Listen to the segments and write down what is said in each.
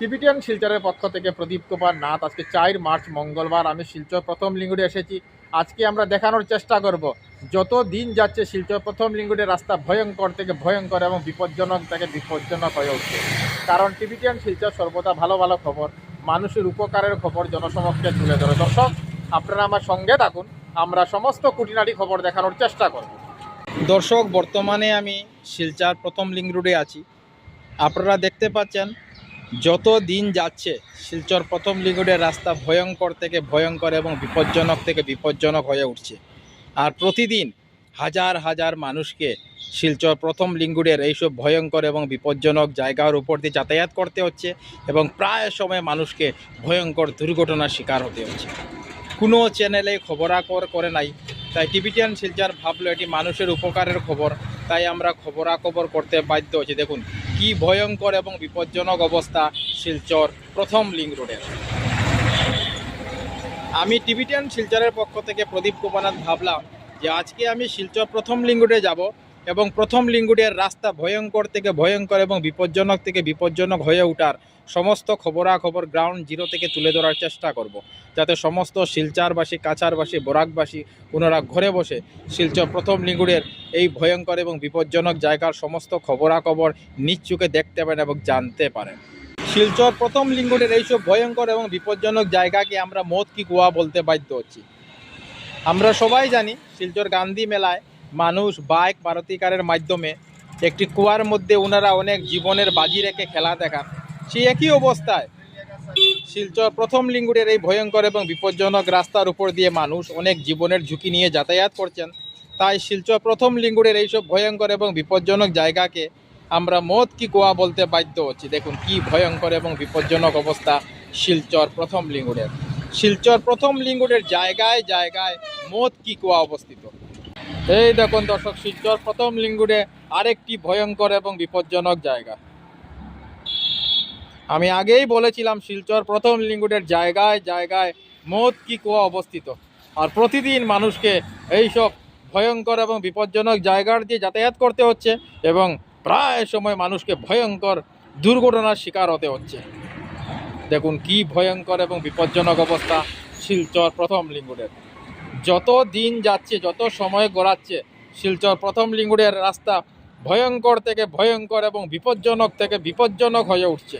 Tibetan শিলচরের পক্ষ থেকে প্রদীপ কুমার নাথ। আজকে চার মার্চ, মঙ্গলবার আমি শিলচর প্রথম লিঙ্গুড়ে এসেছি। আজকে আমরা দেখানোর চেষ্টা করব, যত দিন যাচ্ছে শিলচর প্রথম লিঙ্গুড়ের রাস্তা ভয়ঙ্কর থেকে ভয়ঙ্কর এবং বিপজ্জনক থেকে বিপজ্জনক হয়ে উঠছে। কারণ টিবিটিয়ান শিলচর সর্বদা ভালো ভালো খবর, মানুষের উপকারের খবর জনসমক্ষে তুলে ধরে। দর্শক, আপনারা আমার সঙ্গে থাকুন, আমরা সমস্ত কুটিনাটি খবর দেখানোর চেষ্টা করব। দর্শক, বর্তমানে আমি শিলচার প্রথম লিঙ্ক রোডে আছি। আপনারা দেখতে পাচ্ছেন যত দিন যাচ্ছে, শিলচর প্রথম লিঙ্গুডের রাস্তা ভয়ঙ্কর থেকে ভয়ঙ্কর এবং বিপজ্জনক থেকে বিপজ্জনক হয়ে উঠছে। আর প্রতিদিন হাজার হাজার মানুষকে শিলচর প্রথম লিঙ্গুডের এইসব ভয়ঙ্কর এবং বিপজ্জনক জায়গার উপর দিয়ে যাতায়াত করতে হচ্ছে এবং প্রায় সময় মানুষকে ভয়ঙ্কর দুর্ঘটনার শিকার হতে হচ্ছে। কোনো চ্যানেলে খবরাখবর করে নাই, তাই টিভিটিয়ান শিলচর ভাবলো এটি মানুষের উপকারের খবর, তাই আমরা খবরাখবর করতে বাধ্য হচ্ছি। দেখুন কি ভয়ঙ্কর এবং বিপজ্জনক অবস্থা শিলচর প্রথম লিঙ্ক রোডের আমি টিভিটিয়ান শিলচরের পক্ষ থেকে প্রদীপ কুমারনাথ ভাবলাম যে আজকে আমি শিলচর প্রথম লিঙ্ক রোডে যাব। এবং প্রথম লিঙ্গুডের রাস্তা ভয়ঙ্কর থেকে ভয়ঙ্কর এবং বিপজ্জনক থেকে বিপজ্জনক হয়ে ওঠার সমস্ত খবরাখবর গ্রাউন্ড জিরো থেকে তুলে ধরার চেষ্টা করব। যাতে সমস্ত শিলচারবাসী, কাছারবাসী, বরাকবাসী ওনারা ঘরে বসে শিলচর প্রথম লিঙ্গুড়ের এই ভয়ঙ্কর এবং বিপজ্জনক জায়গার সমস্ত খবরাখবর নিজ চোখে দেখতে পারেন এবং জানতে পারেন। শিলচর প্রথম লিঙ্গুড়ের এইসব ভয়ঙ্কর এবং বিপজ্জনক জায়গাকে আমরা মত কি কুয়া বলতে বাধ্য হচ্ছি। আমরা সবাই জানি শিলচর গান্ধী মেলায় মানুষ বাইক মারুতি কারের মাধ্যমে একটি কুয়ার মধ্যে ওনারা অনেক জীবনের বাজি রেখে খেলা দেখান। সেই একই অবস্থায় শিলচর প্রথম লিঙ্গুরের এই ভয়ঙ্কর এবং বিপজ্জনক রাস্তার উপর দিয়ে মানুষ অনেক জীবনের ঝুঁকি নিয়ে যাতায়াত করছেন। তাই শিলচর প্রথম লিঙ্গুরের এইসব ভয়ঙ্কর এবং বিপজ্জনক জায়গাকে আমরা মত কি গোয়া বলতে বাধ্য হচ্ছি। দেখুন কি ভয়ঙ্কর এবং বিপজ্জনক অবস্থা শিলচর প্রথম লিঙ্গুরের। শিলচর প্রথম লিঙ্গুরের জায়গায় জায়গায় মত কি কুয়া অবস্থিত? এই দেখুন দর্শক, শিলচর প্রথম লিঙ্গুরে আরেকটি ভয়ঙ্কর এবং বিপজ্জনক জায়গা। আমি আগেই বলেছিলাম, শিলচর প্রথম লিঙ্গুডের জায়গায় জায়গায় মদ কি কুয়া অবস্থিত। আর প্রতিদিন মানুষকে এইসব ভয়ঙ্কর এবং বিপজ্জনক জায়গার দিয়ে যাতায়াত করতে হচ্ছে এবং প্রায় সময় মানুষকে ভয়ঙ্কর দুর্ঘটনার শিকার হতে হচ্ছে। দেখুন কি ভয়ঙ্কর এবং বিপজ্জনক অবস্থা শিলচর প্রথম লিঙ্গুডের। যত দিন যাচ্ছে, যত সময় গড়াচ্ছে, শিলচর প্রথম লিঙ্গুডের রাস্তা ভয়ঙ্কর থেকে ভয়ঙ্কর এবং বিপজ্জনক থেকে বিপজ্জনক হয়ে উঠছে।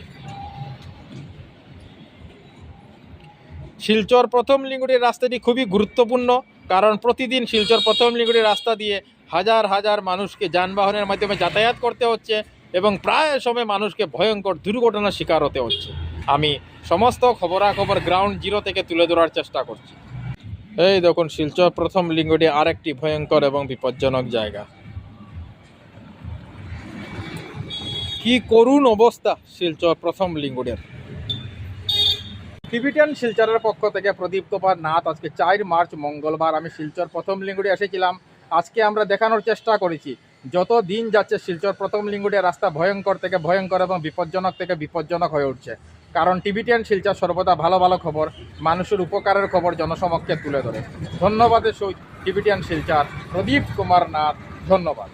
শিলচর প্রথম লিঙ্গুড়ির রাস্তাটি খুবই গুরুত্বপূর্ণ, কারণ প্রতিদিন শিলচর প্রথম লিঙ্গুড়ির রাস্তা দিয়ে হাজার হাজার মানুষকে যানবাহনের মাধ্যমে যাতায়াত করতে হচ্ছে এবং প্রায় সময় মানুষকে ভয়ঙ্কর দুর্ঘটনার শিকার হতে হচ্ছে। আমি সমস্ত খবরাখবর গ্রাউন্ড জিরো থেকে তুলে ধরার চেষ্টা করছি। এই দেখুন, শিলচর প্রথম লিঙ্গুটি আরেকটি ভয়ঙ্কর এবং বিপজ্জনক জায়গা। কি করুণ অবস্থা শিলচর প্রথম লিঙ্গুড়ের টিভিটিয়ান শিলচরের পক্ষ থেকে প্রদীপ কুমার নাথ আজকে চার মার্চ, মঙ্গলবার। আমি শিলচর প্রথম লিঙ্গুড়ে এসেছিলাম। আজকে আমরা দেখানোর চেষ্টা করেছি। যত দিন যাচ্ছে, শিলচর প্রথম লিঙ্গুড়ে রাস্তা ভয়ঙ্কর থেকে ভয়ঙ্কর এবং বিপজ্জনক থেকে বিপজ্জনক হয়ে উঠছে। কারণ টিভিটিয়ান শিলচর সর্বদা ভালো ভালো খবর, মানুষের উপকারের খবর জনসমক্ষে তুলে ধরে। ধন্যবাদের সহিত টিভিটিয়ান শিলচর, প্রদীপ কুমার নাথ, ধন্যবাদ।